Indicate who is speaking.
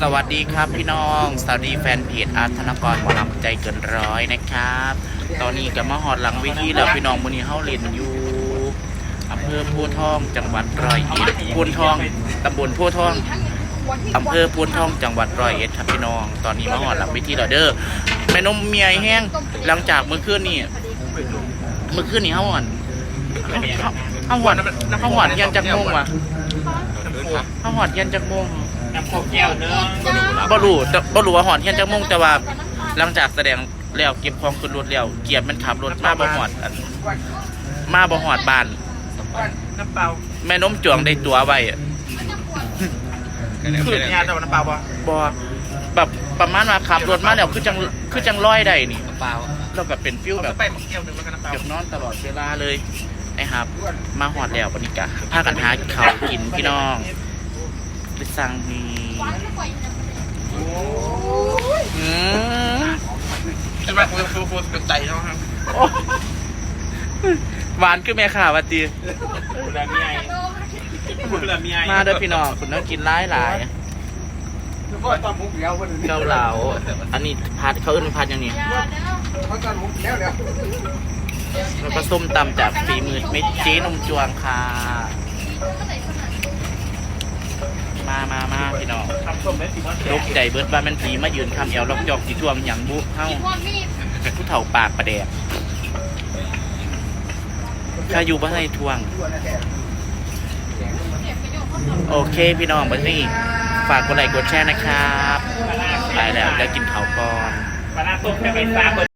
Speaker 1: สวัสดีครับพี่น้อง สวัสดีแฟนเพจอาร์ตธนกรหมอลำใจเกินร้อยนะครับ ตอนนี้ก็มาหอดหลังเวทีแล้วพี่น้องมือนี้เฮาเล่นอยู่อำเภอโพทอง จังหวัดร้อยเอ็ดโพนทองตำบลโพทองอำเภอโพนทองจังหวัดร้อยเอ็ดครับพี่น้อง ตอนนี้มาหอดหลังเวทีแล้วเด้อแม่นมเมียแห้งหลังจากเมื่อคืนนี่เมื่อคืนนี่เฮาหอน เฮาหอนเฮาหอนยันจักโมงวะเฮาหอนยันจักโมง
Speaker 2: น้ำโคกแก้วเนื้อ
Speaker 1: บ่รู้แต่บ่รู้ว่าหอนเฮียนจักโมงแต่ว่า หลังจากแสดงแล้วเก็บของขึ้นรถแล้วเกียรติมันขับรถมาบ่ฮอดอันมาบ่ฮอดบ้าน
Speaker 2: น้ำเปล่า
Speaker 1: แม่นมจวงได้ตัวไว้อะ
Speaker 2: คือยาแต่ว่าน้ำเปล่าปะ
Speaker 1: บ่แบบประมาณว่าขับรถมาแล้วคือจังคือจังร้อยได้นี่
Speaker 2: เปล่า
Speaker 1: แล้วก็เป็นฟิล
Speaker 2: เอา
Speaker 1: แบบ
Speaker 2: ไปหมกแก้วหนึ่งแล้วกันน้ำเปล่า
Speaker 1: เก็บนอนตลอดเวลาเลย นะครับ มาฮอดแล้วบัดนี้ก็พากันหาข้าวกินพี่น้องไปสั่งมีอืม
Speaker 2: ใช่ไหมคุณคุณคุณเป็นใจเนาะครับ
Speaker 1: โอ้หวานคือแม่ข่าวาตี
Speaker 2: คุณละเมียคุณละเมีย
Speaker 1: มาเด้อพี่น้องคุณต้องกินหลายหลาย
Speaker 3: ก็ตอนมุกเดียวคนอื่น
Speaker 1: เกาเหลาอันนี้พัดเขาเอื่นพัดอย่างนี้
Speaker 3: เขาตอนมุกแล้วแล้ว
Speaker 1: แล้วก็ส้มตำจากฝีมือเม็ดเจ๊นมจวงค่ะ มามามาพี่น้อง
Speaker 2: ทำส้มได้สิว่า
Speaker 1: ลกใจเบิดบ้านแมันผีมายืนคำเอวล็อกจอกสีท่วมอย่างบุเฮ้าผู้เฒ่าปากประแดกถ้าอยู่บ้านในทวง โอเคพี่น้องบันนี้ฝากกดไลค์กดแชร์นะครับ ไปแล้วเดี๋ยวกินข้าก่อน